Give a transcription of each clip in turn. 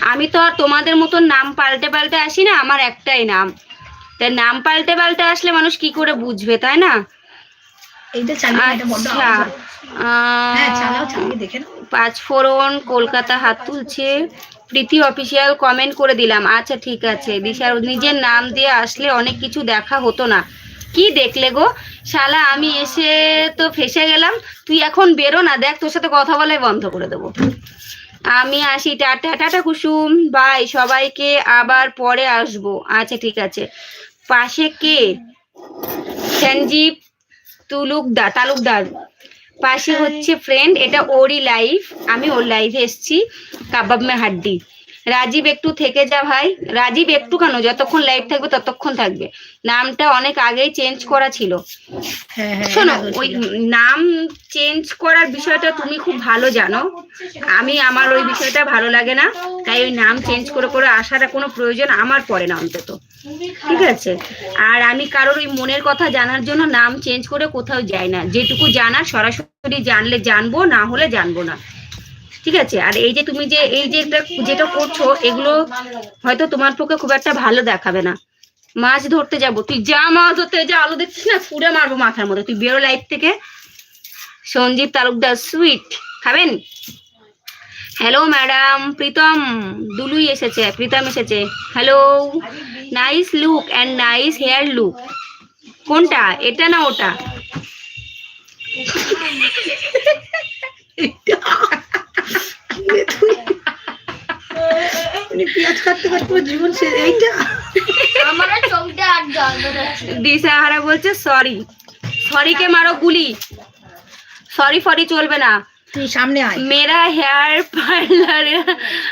আমি তো আর তোমাদের মতন নাম পাল্টে পাল্টে আসি না আমার একটাই নাম। তাই নাম পাল্টে পাল্টে আসলে মানুষ কি করে বুঝবে তাই না? আচ্ছা হয়। পাঁচ ফোরন কলকাতা হাত তুলছে। প্রীতি অফিসিয়াল কমেন্ট করে দিলাম। আচ্ছা ঠিক আছে। দিশার নিজের নাম দিয়ে আসলে অনেক কিছু দেখা হতো না। কি দেখলে গো? শালা, আমি এসে তো ফেসে গেলাম। তুই এখন বেরো না, দেখ তোর সাথে কথা বলাই বন্ধ করে দেবো। আমি আসি, টাটা টাটা কুসুম বাই সবাইকে আবার পরে আসব। আচ্ছা ঠিক আছে। পাশে কে? সঞ্জীব তুলুকদার, তালুকদার। পাশে হচ্ছে ফ্রেন্ড এটা ওরই লাইফ আমি ওর লাইফে এসেছি, কাবাব মে হাড্ডি। রাজীব একটু থেকে যা ভাই। রাজীব একটু কেন? যতক্ষণ লাইভ থাকবে ততক্ষণ থাকবে। নামটা অনেক আগেই চেঞ্জ করা ছিল। হ্যাঁ হ্যাঁ শোনো হ্যাঁ, ওই নাম চেঞ্জ করার বিষয়টা তুমি খুব ভালো জানো। আমি আমার ওই বিষয়টা ভালো লাগে না। তাই ওই নাম চেঞ্জ করে করে আসার কোনো প্রয়োজন আমার পড়ে না অন্তত। ঠিক আছে? আর আমি কারোর ওই মনের কথা জানার জন্য নাম চেঞ্জ করে কোথাও যাই না। যেটুকু জানার সরাসরি জানলে জানব না হলে জানব না। ঠিক আছে? আর এই যে তুমি যে, এই যে যেটা করছ, এগুলো হয়তো তোমার পক্ষে খুব একটা ভালো দেখাবে না। মাছ ধরতে যাব। তুই যা মাছ ধরতে যা, আলু দেখছিস না? ছুঁড়ে মারবো মাথার মধ্যে। তুই বেরো লাইফ থেকে। সঞ্জীব তালুকদার সুইট খাবেন? হ্যালো ম্যাডাম প্রীতম, দুলুই এসেছে। প্রীতম এসেছে। Hello nice look and nice hair look কোনটা? এটা না ওটা? মানে পেঁয়াজ কাটতে কাটতে ওর জীবন শেষ এইটা আমারও চোখটা আর জল বেরোচ্ছে দিশাহারা বলছে সরি সরিকে মারো গুলি সরি ফরি চলবে না তুই সামনে আয় मेरा हेयर पार्लर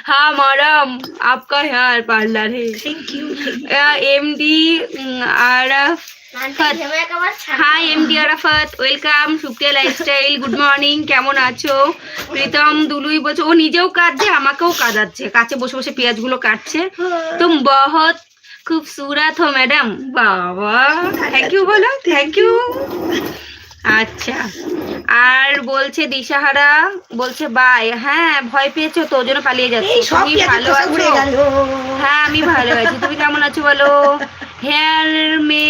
हाँ मैडम आपका हेयर पार्लर है thank you M D Araf ঘেমে একেবারে hi M D Arafat welcome Supriya lifestyle good morning কেমন আছো? প্রীতম দুলুই বলছে ও নিজেও কাঁদছে আমাকেও কাঁদাচ্ছে। কাছে বসে বসে পেঁয়াজগুলো কাটছে। তুম বহুত খুবসুরত হো ম্যাডাম বাবা থ্যাংক ইউ বলো থ্যাংক ইউ আচ্ছা। আর বলছে দিশাহারা বলছে বাই হ্যাঁ ভয় পেয়েছ তো জন্য পালিয়ে যাচ্ছে। তুমি ভালো আছো? হ্যাঁ আমি ভালো আছি। তুমি কেমন আছো বলো? হেয়ার মে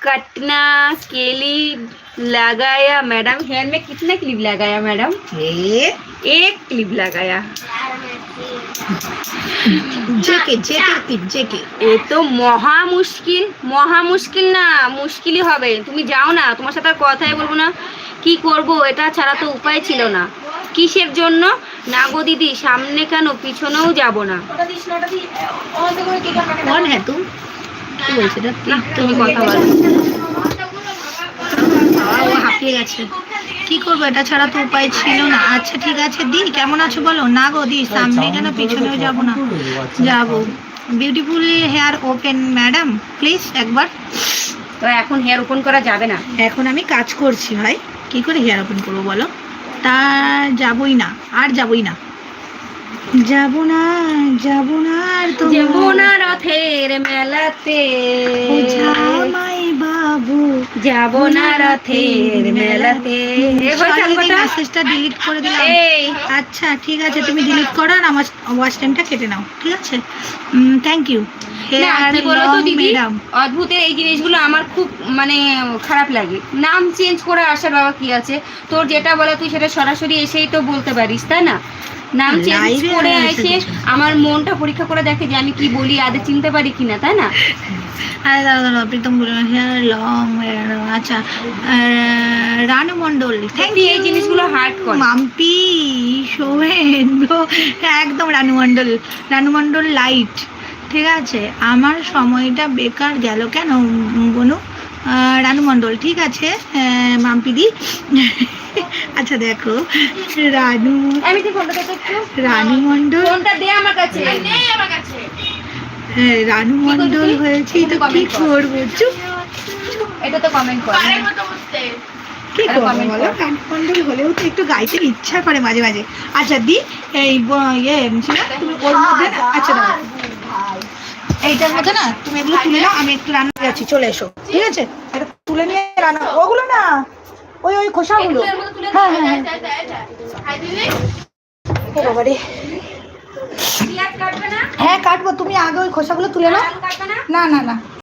কাটনা কেলি লাগায়া ম্যাডাম হেয়ার মে কিতনা ক্লিপ লাগায়া ম্যাডাম এক ক্লিপ লাগায়া জেকে জেকে টিপ জেকে। এ তো মহা মুশকিল মহা মুশকিল না মুশকিলই হবে। তুমি যাও না তোমার সাথে আর কথাই বলব না। কি করব এটা ছাড়া তো উপায় ছিল না। কিসের জন্য? না গো দিদি সামনে কেন? পিছনেও যাব না। কোন হ্যাঁ তুই কি না, তুমি কথা বলো। হাঁপিয়ে গেছে। কি করব? এটা ছাড়া তো উপায় ছিল না। আচ্ছা ঠিক আছে দি কেমন আছো বলো? না গো দি সামনে কেন পিছনেও যাব না? যাব। Beautiful hair open madam please একবার। তো এখন হেয়ার ওপেন করা যাবে না। এখন আমি কাজ করছি ভাই। কি করে হেয়ার ওপেন করব বলো? তা যাবই না আর যাবই না। যাব না যাব না আর তো যমুনা রথের মেলাতে। ও বাবু যাব না রথের মেলাতে? মেসেজটা ডিলিট করে দিলাম। আচ্ছা ঠিক আছে তুমি ডিলিট করো আর আমার ওয়াচ টাইমটা কেটে নাও ঠিক আছে? থ্যাংক ইউ অদ্ভুতের এই জিনিসগুলো আমার খুব মানে খারাপ লাগে। নাম চেঞ্জ করে আসার বাবা কি আছে? তোর যেটা বলে তুই সেটা সরাসরি এসেই তো বলতে পারিস তাই না? নাম চেঞ্জ করে এসে আমার মনটা পরীক্ষা করে দেখে যে আমি কি বলি আদে চিনতে পারি কিনা তাই না? আরে দাঁড়া দাঁড়া প্রীতম বলে হেয়ার লং আচ্ছা রানু মণ্ডল থ্যাংক ইউ এই জিনিসগুলো হার্ট কর। মাম্পি শোভেন bro, একদম রানু মণ্ডল রানু মণ্ডল লাইট ঠিক আছে আমার সময়টা বেকার গেল কেন বনু? রানু মণ্ডল ঠিক আছে আহ, মাম্পিদি আচ্ছা দেখো। রানু আমি তুই ফোনটা দেখো একটু। রানু মণ্ডল। ফোনটা দে আমার কাছে। নেই আমার কাছে। হ্যাঁ, রানু মণ্ডল হয়েছি তো কি করব? চুপ। এটা তো কমেন্ট কর। পারের মতো বুঝতে কি করব বলো? কাঠমন্ডল হলেও তো একটু গাইতে ইচ্ছা করে মাঝে মাঝে। আচ্ছা দি এই ইয়ে তুমি ওর মধ্যে আচ্ছা দাঁড়াও। এইটার মধ্যে না তুমি এগুলো তুলে নাও আমি একটু রান্না যাচ্ছি চলে এসো। ঠিক আছে? এটা তুলে নিয়ে রান্না ওগুলো না ওই ওই খোসাগুলো। হ্যাঁ কাটবো হ্যাঁ। রে। পেঁয়াজ কাটবে তুমি আগে ওই খোসাগুলো তুলে নাও। না না না।